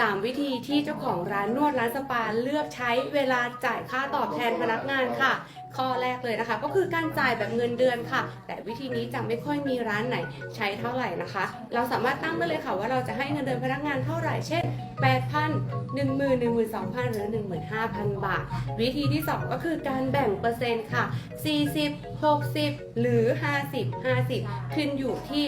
3 วิธีที่เจ้าของร้านนวดร้านสปาเลือกใช้เวลาจ่ายค่าตอบแทนพนักงานค่ะ ข้อแรกเลยนะคะ ก็คือการจ่ายแบบเงินเดือนค่ะ แต่วิธีนี้จะไม่ค่อยมีร้านไหนใช้เท่าไหร่นะคะ เราสามารถตั้งได้เลยค่ะว่าเราจะให้เงินเดือนพนักงานเท่าไหร่เช่น 8,000 10,000 12,000 หรือ 15,000 บาท วิธีที่ 2 ก็คือการแบ่งเปอร์เซ็นต์ค่ะ 40 60 หรือ 50 50 ขึ้นอยู่ที่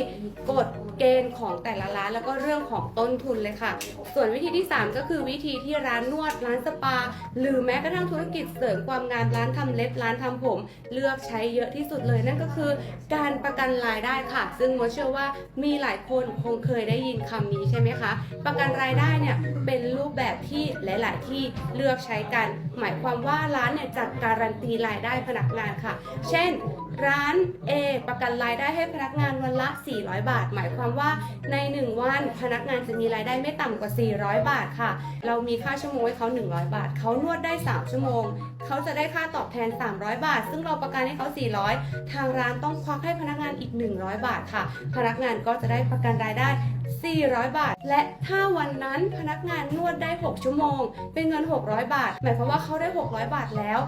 กฎเกณฑ์ของแต่ละร้านแล้วก็เรื่องของต้นทุนเลยค่ะ ส่วนวิธีที่ 3 ก็คือวิธีที่ร้านนวดร้านสปา หรือแม้กระทั่งธุรกิจเสริมความงามร้านทำเล็บร้านทำผม เลือกใช้เยอะที่สุดเลย นั่นก็คือการประกันรายได้ค่ะ ซึ่งโมเชื่อว่ามีหลายคนคงเคยได้ยินคำนี้ใช่ไหมคะ ประกันรายได้เนี่ยเป็น แบบที่หลาย ๆ ที่เลือกใช้กัน หมายความว่าร้านเนี่ยจะการันตีรายได้พนักงานค่ะ เช่น ร้าน A ประกันรายได้ให้พนักงานวันละ 400 บาท หมายความว่าใน 1 วันพนักงานจะมีรายได้ไม่ต่ำกว่า 400 บาทค่ะ เรามีค่าชั่วโมงให้เขา 100 บาท เขานวดได้ 3 ชั่วโมง เขาจะได้ค่าตอบแทน 300 บาท ซึ่งเราประกันให้เขา 400 ทางร้านต้องควักให้พนักงานอีก 100 บาทค่ะ พนักงานก็จะได้ประกันรายได้ 400 บาท และถ้าวันนั้นพนักงานนวดได้ 6 ชั่วโมง เป็นเงิน 600 บาท หมายความว่าเขาได้ 600 บาทแล้ว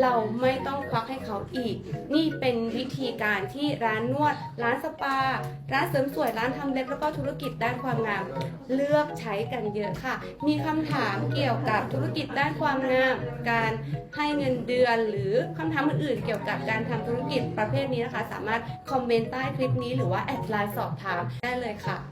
เราไม่ต้องควักให้เขาอีก นี่เป็นวิธีการที่ร้านนวด ร้านสปา ร้านเสริมสวย ร้านทำเล็บ แล้วก็ธุรกิจด้านความงาม เลือกใช้กันเยอะค่ะ มีคำถามเกี่ยวกับธุรกิจด้านความงาม การให้เงินเดือน หรือคำถามอื่นๆ เกี่ยวกับการทำธุรกิจประเภทนี้นะคะ สามารถคอมเมนต์ใต้คลิปนี้หรือว่าแอดไลน์สอบถามได้เลยค่ะ